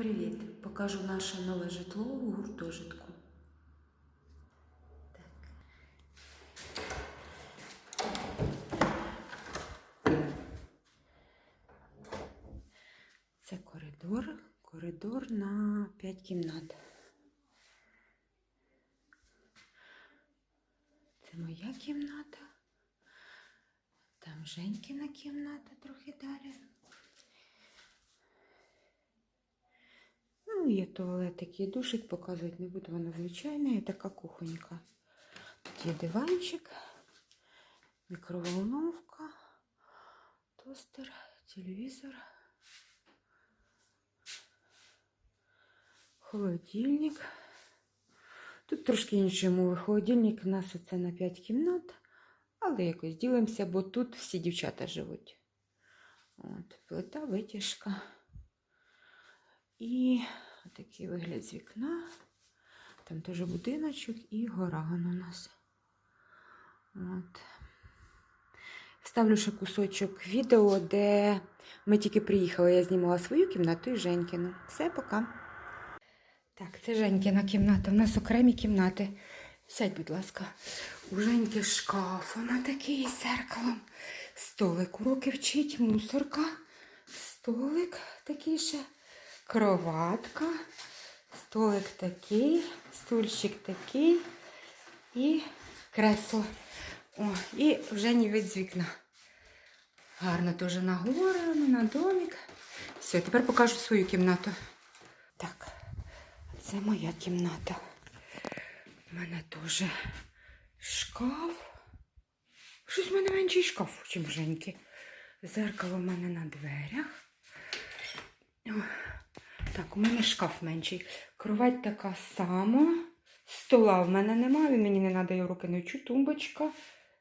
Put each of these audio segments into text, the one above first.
Привіт! Покажу наше нове житло у гуртожитку. Так. Це коридор. Коридор на 5 кімнат. Це моя кімната. Там Женькіна кімната трохи далі. Є туалет такий душик, показувати не буду, вона звичайна, і така кухонька. Тут є диванчик, мікроволновка, тостер, телевізор, холодильник. Тут трошки інші умови. Холодильник у нас оце на 5 кімнат, але якось ділимося, бо тут всі дівчата живуть. От, плита, витяжка. І такий вигляд з вікна. Там теж будиночок і горан у нас. От. Вставлю ще кусочок відео, де ми тільки приїхали. Я знімала свою кімнату і Женькину. Все, пока. Так, це Женькина кімната. У нас окремі кімнати. Сядь, будь ласка. У Женьки шкаф, вона такий з зеркалом. Столик, уроки вчить, мусорка. Столик такий ще. Кроватка, столик такий, стульчик такий і кресло. О, і вже не вид з вікна. Гарно теж на гори, на домик. Все, тепер покажу свою кімнату. Так, це моя кімната. У мене теж шкаф. Щось в мене менший шкаф, чим Женьки. Зеркало в мене на дверях. Так, у мене шкаф менший. Кровать така сама. Стола в мене немає, мені не треба, я руки не вчу. Тумбочка,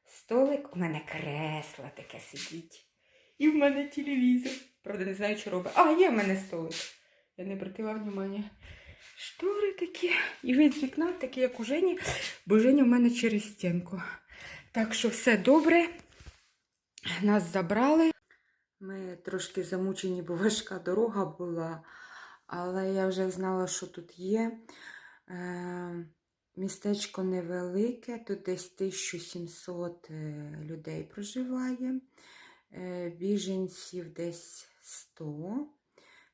столик. У мене кресло таке сидить. І в мене телевізор. Правда, не знаю, що робить. А, є в мене столик. Я не обратила внимання. Штори такі. І вид з вікна, такий, як у Жені, бо Женя в мене через стінку. Так що все добре. Нас забрали. Ми трошки замучені, бо важка дорога була. Але я вже знала, що тут є. Е, містечко невелике, тут десь 1700 е, людей проживає, е, біженців десь 100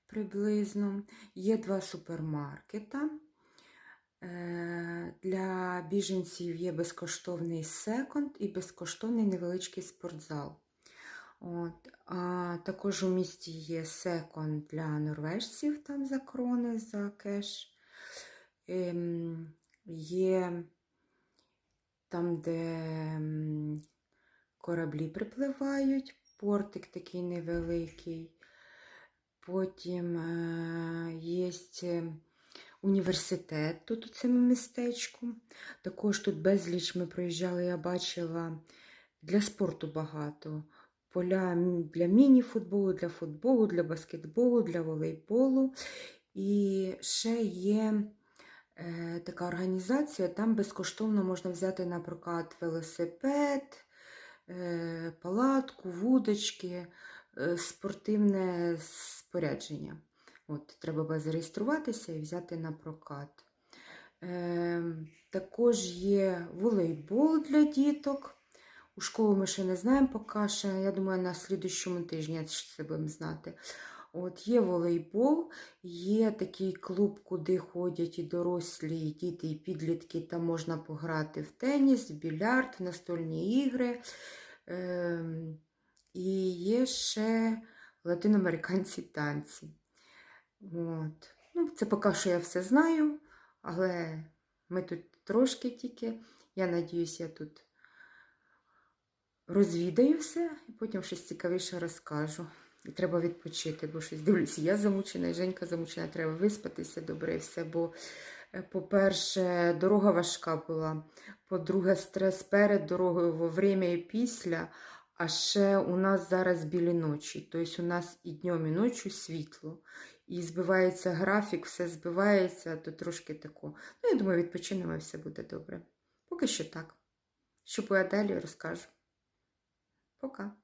приблизно. Є два супермаркета. Е, для біженців є безкоштовний секонд і безкоштовний невеличкий спортзал. От. А також у місті є секонд для норвежців, там за крони, за кеш. Ем, є там, де кораблі припливають, портик такий невеликий. Потім е, є університет тут у цьому містечку. Також тут безліч ми проїжджали, я бачила для спорту багато поля для міні-футболу, для футболу, для баскетболу, для волейболу. І ще є е, така організація, там безкоштовно можна взяти на прокат велосипед, е, палатку, вудочки, е, спортивне спорядження. От, Треба зареєструватися і взяти на прокат. Е, також є волейбол для діток. У школу ми ще не знаємо поки що. Я думаю, на слідущому тижні це будемо знати. От Є волейбол, є такий клуб, куди ходять і дорослі, і діти, і підлітки. Там можна пограти в теніс, в більярд, в настольні ігри. І є ще латиноамериканці танці. От. Ну, Це поки що я все знаю, але ми тут трошки тільки. Я надіюся, я тут розвідаю все і потім щось цікавіше розкажу. І треба відпочити, бо щось дивлюся, я замучена, і Женька замучена, треба виспатися добре і все. Бо, е, по-перше, дорога важка була. По-друге, стрес перед дорогою во время і після. А ще у нас зараз білі ночі. Тобто у нас і днем, і ночі світло. І збивається графік, все збивається, то трошки тако. Ну, я думаю, відпочинемо і все буде добре. Поки що так. Що я далі розкажу. Пока.